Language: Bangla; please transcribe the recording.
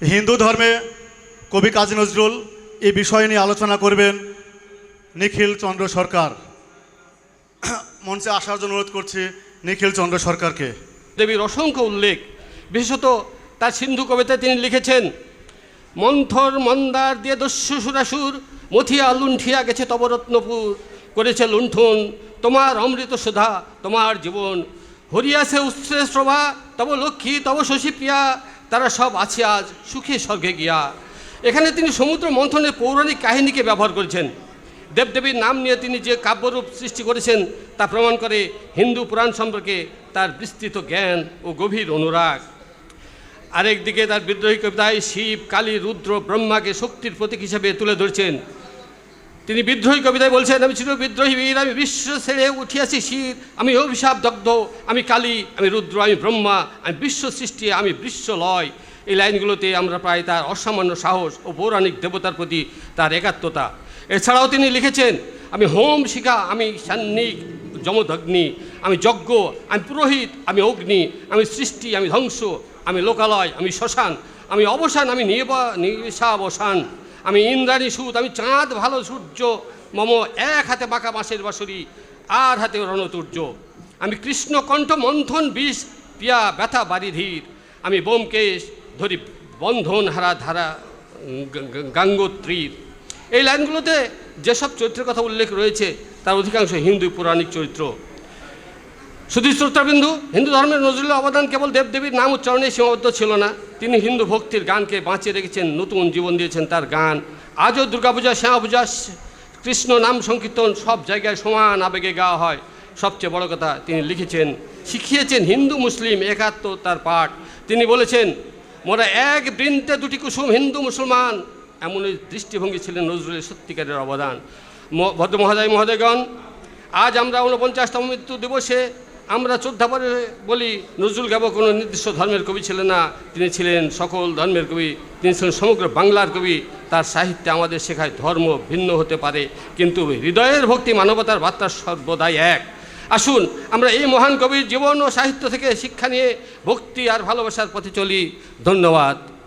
হিন্দু ধর্মে কবি কাজী নজরুল এই বিষয় নিয়ে আলোচনা করবেন নিখিল চন্দ্র সরকার। মঞ্চে আসার জন্য অনুরোধ করছি নিখিল চন্দ্র সরকারকে। দেবীর অসংখ্য উল্লেখ, বিশেষত তার সিন্ধু কবিতায় তিনি লিখেছেন, মন্থর মন্দার দিয়ে দস্যু সুরাসুর, মথিয়া লুণ্ঠিয়া গেছে তবরত্নপুর, করেছে লুণ্ঠন তোমার অমৃত সুধা, তোমার জীবন। হরিয়াছে উচ্ছ্রেষ প্রভা তব লক্ষ্মী, তব শশীপ্রিয়া তারা সব আছে আজ, সুখে স্বর্গে গিয়া। এখানে তিনি সমুদ্র মন্থনের পৌরাণিক কাহিনীকে ব্যবহার করেছেন। দেবদেবীর নাম নিয়ে তিনি যে কাব্যরূপ সৃষ্টি করেছেন, তা প্রমাণ করে হিন্দু পুরাণ সম্পর্কে তার বিস্তৃত জ্ঞান ও গভীর অনুরাগ। আরেকদিকে তার বিদ্রোহী কবিতায় শিব, কালী, রুদ্র, ব্রহ্মাকে শক্তির প্রতীক হিসেবে তুলে ধরছেন। তিনি বিদ্রোহী কবিতায় বলছেন, আমি ছিল বিদ্রোহী বীর, আমি বিশ্ব ছেড়ে উঠিয়াছি শির। আমি অভিশাপ দগ্ধ, আমি কালী, আমি রুদ্র, আমি ব্রহ্মা, আমি বিশ্ব সৃষ্টি, আমি বিশ্ব লয়। এই লাইনগুলোতে আমরা প্রায় তার অসামান্য সাহস ও পৌরাণিক দেবতার প্রতি তার একাত্মতা। এছাড়াও তিনি লিখেছেন, আমি হোম শিখা, আমি সান্নিক, যমদগ্নি, আমি যজ্ঞ, আমি পুরোহিত, আমি অগ্নি, আমি সৃষ্টি, আমি ধ্বংস, আমি লোকালয়, আমি শ্মশান, আমি অবসান, আমি নিবা, নিশাবসান। আমি ইন্দ্রাণী সুদ আমি চাঁদ ভালো সূর্য, মম এক হাতে বাঁকা বাঁশের বাঁশরি, আর হাতে রণতুর্য। আমি কৃষ্ণ কণ্ঠ, মন্থন বিষ, পিয়া ব্যথা বাড়ি ধীর। আমি বোমকেশ, ধরি বন্ধন হারা ধারা গাঙ্গোত্রীর। এই লাইনগুলোতে যেসব চরিত্রের কথা উল্লেখ রয়েছে, তার অধিকাংশ হিন্দু পৌরাণিক চরিত্র। শুধু শ্রোতাবিন্দু, হিন্দু ধর্মের নজরুলের অবদান কেবল দেবদেবীর নাম উচ্চারণে সীমাবদ্ধ ছিল না, তিনি হিন্দু ভক্তির গানকে বাঁচিয়ে রেখেছেন, নতুন জীবন দিয়েছেন তার গান। আজও দুর্গাপূজা, শ্যামাপূজা, কৃষ্ণ নাম সংকীর্তন সব জায়গায় সমান আবেগে গাওয়া হয়। সবচেয়ে বড় কথা, তিনি লিখেছেন, শিখিয়েছেন হিন্দু, মুসলিম একাত্ম তার পাঠ। তিনি বলেছেন, মোরা এক বৃন্তে দুটি কুসুম হিন্দু, মুসলমান। এমন দৃষ্টিভঙ্গি ছিলেন নজরুলের সত্যিকারের অবদান। ভদ্র মহোদয় মহোদয়গণ, আজ আমরা ঊনপঞ্চাশতম মৃত্যু দিবসে আমরা করে বলি, নজরুল গাবো কোনো নির্দিষ্ট ধর্মের কবি ছিলেন না। তিনি ছিলেন সকল ধর্মের কবি। তিনি ছিলেন সমগ্র বাংলার কবি। তার সাহিত্যে আমাদের শেখায় ধর্ম ভিন্ন হতে পারে। কিন্তু হৃদয়ের ভক্তি, মানবতার বার্তা সর্বদাই এক। আসুন, আমরা এই মহান কবির জীবন ও সাহিত্য থেকে শিক্ষা নিয়ে ভক্তি আর ভালোবাসার পথে চলি। ধন্যবাদ।